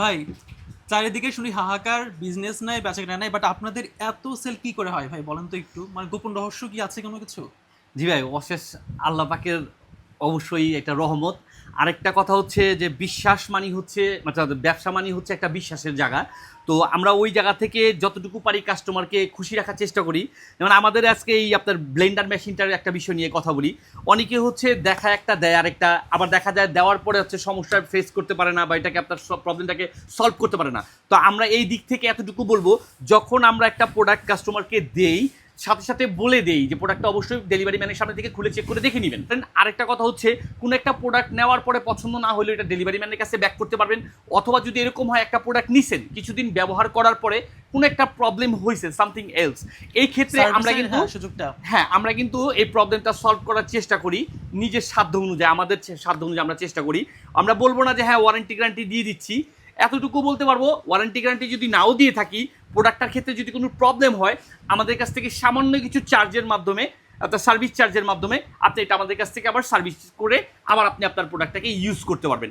ভাই, চারিদিকে শুনি হাহাকার বিজনেস নাই বেচা কেনা নাই বাট আপনাদের এত সেল কি করে হয়? ভাই, বলেন তো একটু। মানে গোপন রহস্য কি আছে কোনো কিছু? জি ভাই, অশেষ আল্লাহ পাকের অবশ্যই একটা রহমত। আরেকটা কথা হচ্ছে যে বিশ্বাস মানি হচ্ছে ব্যবসা মানি হচ্ছে একটা বিশ্বাসের জায়গা। তো আমরা ওই জায়গা থেকে যতটুকু পারি কাস্টমারকে খুশি রাখার চেষ্টা করি। যেমন আমাদের আজকে এই আপনার ব্লেন্ডার মেশিনটার একটা বিষয় নিয়ে কথা বলি। অনেকে হচ্ছে দেখা একটা, দেয় আরেকটা। আবার দেখা যায় দেওয়ার পরে হচ্ছে সমস্যা ফেস করতে পারে না বা এটাকে আপনার সব প্রবলেমটাকে সলভ করতে পারে না। তো আমরা এই দিক থেকে এতটুকু বলব, যখন আমরা একটা প্রোডাক্ট কাস্টমারকে দেই সাথে সাথে বলে দেই যে প্রোডাক্টটা অবশ্যই ডেলিভারি ম্যানের সামনে থেকে খুলে চেক করে দেখে নেবেন। Then আরেকটা কথা হচ্ছে কোনো একটা প্রোডাক্ট নেওয়ার পরে পছন্দ না হলে এটা ডেলিভারি ম্যানের কাছে ব্যাক করতে পারবেন। অথবা যদি এরকম হয় একটা প্রোডাক্ট নিছেন কিছুদিন ব্যবহার করার পরে কোনো একটা প্রবলেম হয়েছে সামথিং এলস এই ক্ষেত্রে আমরা কিন্তু হ্যাঁ, সুযোগটা। হ্যাঁ আমরা কিন্তু এই প্রবলেমটা সলভ করার চেষ্টা করি নিজের সাধ্য অনুযায়ী আমাদের সাধ্য অনুযায়ী আমরা চেষ্টা করি। আমরা বলব না যে হ্যাঁ ওয়ারেন্টি গ্যারান্টি দিয়ে দিচ্ছি। এতটুকু বলতে পারব ওয়ারেন্টি গ্যারান্টি যদি নাও দিয়ে থাকি প্রোডাক্টটার ক্ষেত্রে যদি কোনো প্রবলেম হয়, আমাদের কাছ থেকে সামান্য কিছু চার্জের মাধ্যমে, অর্থাৎ সার্ভিস চার্জের মাধ্যমে, আপনি এটা আমাদের কাছ থেকে আবার সার্ভিস করে আবার আপনি আপনার প্রোডাক্টটাকে ইউজ করতে পারবেন।